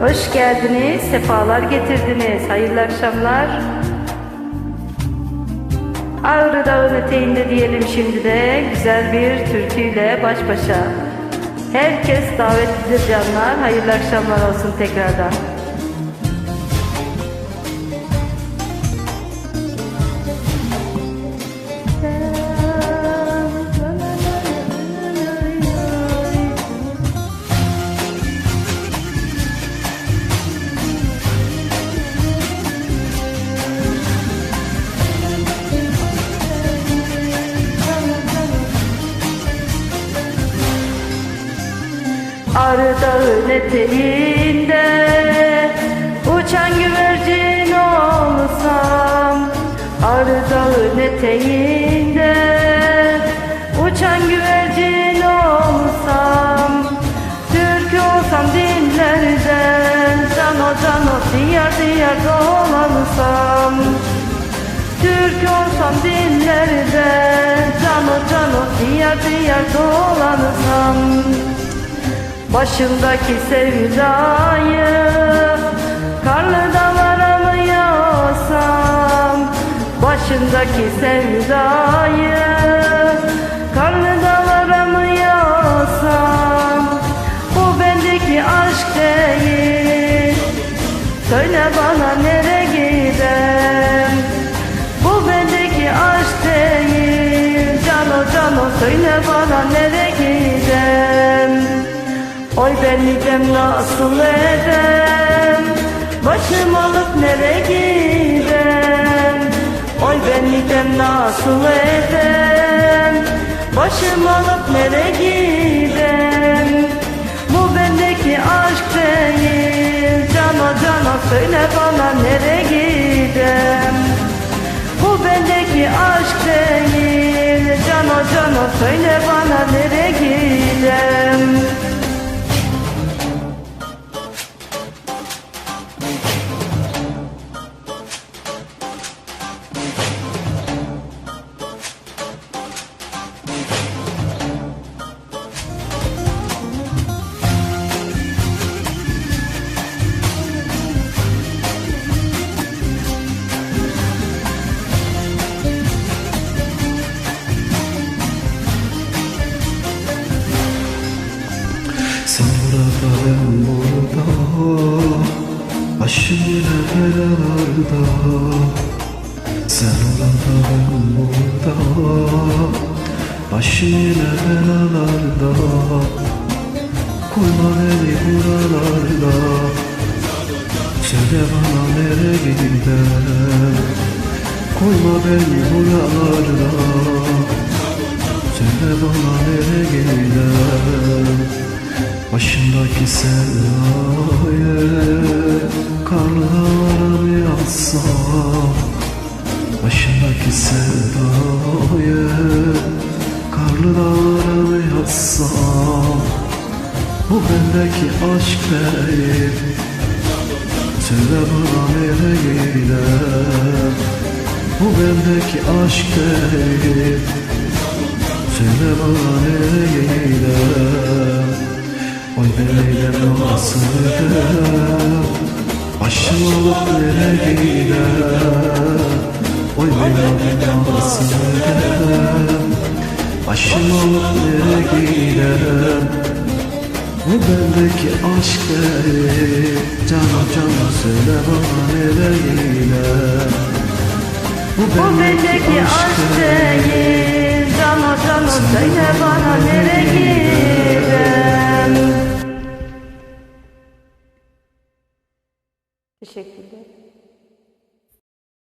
Hoş geldiniz, sefalar getirdiniz. Hayırlı akşamlar. Ağrı Dağı'nın eteğinde diyelim şimdi de güzel bir türküyle baş başa. Herkes davetlidir canlar. Hayırlı akşamlar olsun tekrardan. Ağrı Dağı'nın eteğinde Uçan güvercin olsam Ağrı Dağı'nın eteğinde Uçan güvercin olsam Türk olsam dinlerden Cano cano diyar diyar dolansam Türk olsam dinlerden Cano cano diyar diyar dolansam Başımdaki sevdayı Karlı dağlara mı yağsam Başımdaki sevdayı Karlı dağlara mı yağsam Bu bendeki aşk değil. Söyle bana nere gidem Bu bendeki aşk değil. Cano cano söyle bana nere gidem Oy ben gidem nasıl edem Başım alıp nere gidem Oy ben gidem nasıl edem Başım alıp nere gidem Bu bendeki aşk değil. Cana cana söyle bana nere gidem Bu bendeki aşk değil. Cana cana söyle bana Sen burada ben burada Başım yine belalarda Sen orada ben burada Başım yine belalarda Koyma beni buralarda. Söyle bana nereye gider? Koyma beni buralarda. Söyle bana nereye gider Başımdaki sevdayı Karlara mı yazsam Başımdaki sevdayı Karlı dağlara mı yazsam Bu bendeki aşk değil. Söyle bana nereye gider? Bu bendeki aşk değil. Söyle bana nereye gider Eder Başım alıp nereye gider Oy eder Başım alıp nereye gider Bu bendeki aşk değil. Canım canım söyle bana nereye gider Bu bendeki aşk değil Cano cano söyle bana nere gidem